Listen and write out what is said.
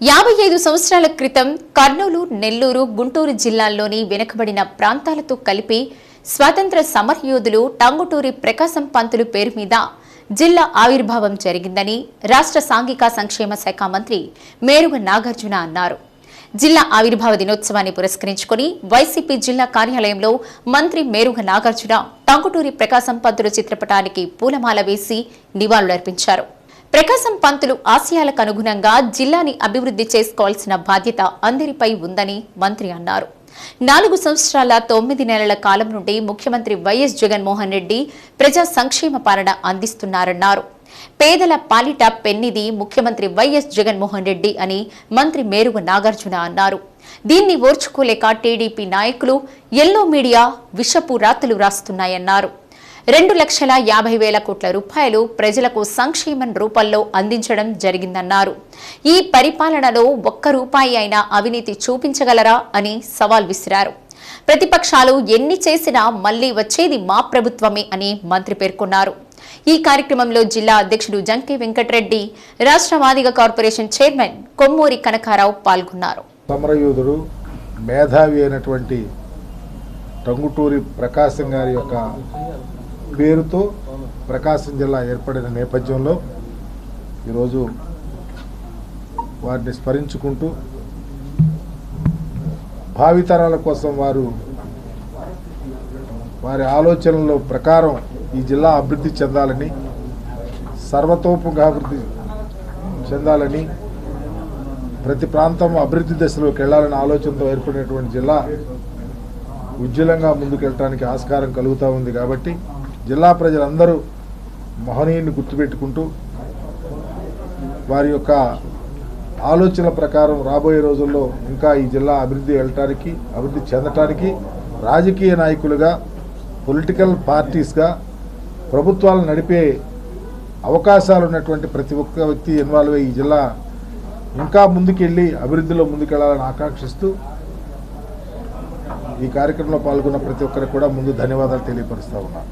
యాభై ఐదు సంవత్సరాల క్రితం కర్నూలు నెల్లూరు గుంటూరు జిల్లాల్లోని వెనుకబడిన ప్రాంతాలతో కలిపి స్వాతంత్ర సమరయోధులు టంగుటూరి ప్రకాశం పంతులు పేరు మీద జిల్లా ఆవిర్భావం జరిగిందని రాష్ట్ర సాంఘిక సంక్షేమ శాఖ మంత్రి మేరుగ నాగార్జున అన్నారు. జిల్లా ఆవిర్భావ దినోత్సవాన్ని పురస్కరించుకుని వైసీపీ జిల్లా కార్యాలయంలో మంత్రి మేరుగ నాగార్జున టంగుటూరి ప్రకాశం పంతులు చిత్రపటానికి పూలమాల వేసి నివాళులర్పించారు. ప్రకాశం పంతులు ఆశయాలకు అనుగుణంగా జిల్లాని అభివృద్ధి చేసుకోవాల్సిన బాధ్యత అందరిపై ఉందని మంత్రి అన్నారు. నాలుగు సంవత్సరాల తొమ్మిది నెలల కాలం నుండి ముఖ్యమంత్రి వైఎస్ జగన్మోహన్ రెడ్డి ప్రజా సంక్షేమ పాలన అందిస్తున్నారన్నారు. పేదల పాలిట పెన్నిది ముఖ్యమంత్రి వైఎస్ జగన్మోహన్ రెడ్డి అని మంత్రి మేరుగు నాగార్జున అన్నారు. దీన్ని ఓర్చుకోలేక టీడీపీ నాయకులు ఎల్లో మీడియా విషపు రాతలు రాస్తున్నాయన్నారు. రెండు లక్షల యాభై వేల కోట్ల రూపాయలు ప్రజలకు సంక్షేమం రూపంలో అందించడం జరిగిందన్నారు. ఈ పరిపాలనలో ఒక్క రూపాయి అయినా అవినీతి చూపించగలరా అని సవాల్ విసిరారు. ప్రతిపక్షాలు ఎన్ని చేసినా మళ్ళీ వచ్చేది మా ప్రభుత్వమే అని మంత్రి పేర్కొన్నారు. ఈ కార్యక్రమంలో జిల్లా అధ్యక్షుడు జంకి వెంకటరెడ్డి రాష్ట్ర మాదిగ కార్పొరేషన్ చైర్మన్ కొమ్మూరి కనకారావు పాల్గొన్నారు. సమరయోధుడు మేధావి అయినటువంటి టంగుటూరి ప్రకాశం గారి యొక్క పేరుతో ప్రకాశం జిల్లా ఏర్పడిన నేపథ్యంలో ఈరోజు వారిని స్మరించుకుంటూ భావితరాల కోసం వారు వారి ఆలోచనల ప్రకారం ఈ జిల్లా అభివృద్ధి చెందాలని సర్వతోముఖ అభివృద్ధి చెందాలని ప్రతి ప్రాంతం అభివృద్ధి దశలోకి వెళ్ళాలనే ఆలోచనతో ఏర్పడినటువంటి జిల్లా ఉజ్వలంగా ముందుకెళ్ళడానికి ఆస్కారం కలుగుతూ ఉంది కాబట్టి జిల్లా ప్రజలందరూ మహనీయుని గుర్తుపెట్టుకుంటూ వారి యొక్క ఆలోచనల ప్రకారం రాబోయే రోజుల్లో ఇంకా ఈ జిల్లా అభివృద్ధి వెళ్ళటానికి అభివృద్ధి చెందటానికి రాజకీయ నాయకులుగా పొలిటికల్ పార్టీస్గా ప్రభుత్వాలు నడిపే అవకాశాలు ఉన్నటువంటి ప్రతి ఒక్క వ్యక్తి ఇన్వాల్వ్ అయ్యి ఈ జిల్లా ఇంకా ముందుకెళ్ళి అభివృద్ధిలో ముందుకెళ్ళాలని ఆకాంక్షిస్తూ ఈ కార్యక్రమంలో పాల్గొన్న ప్రతి ఒక్కరికి కూడా ముందు ధన్యవాదాలు తెలియపరుస్తూ ఉన్నాను.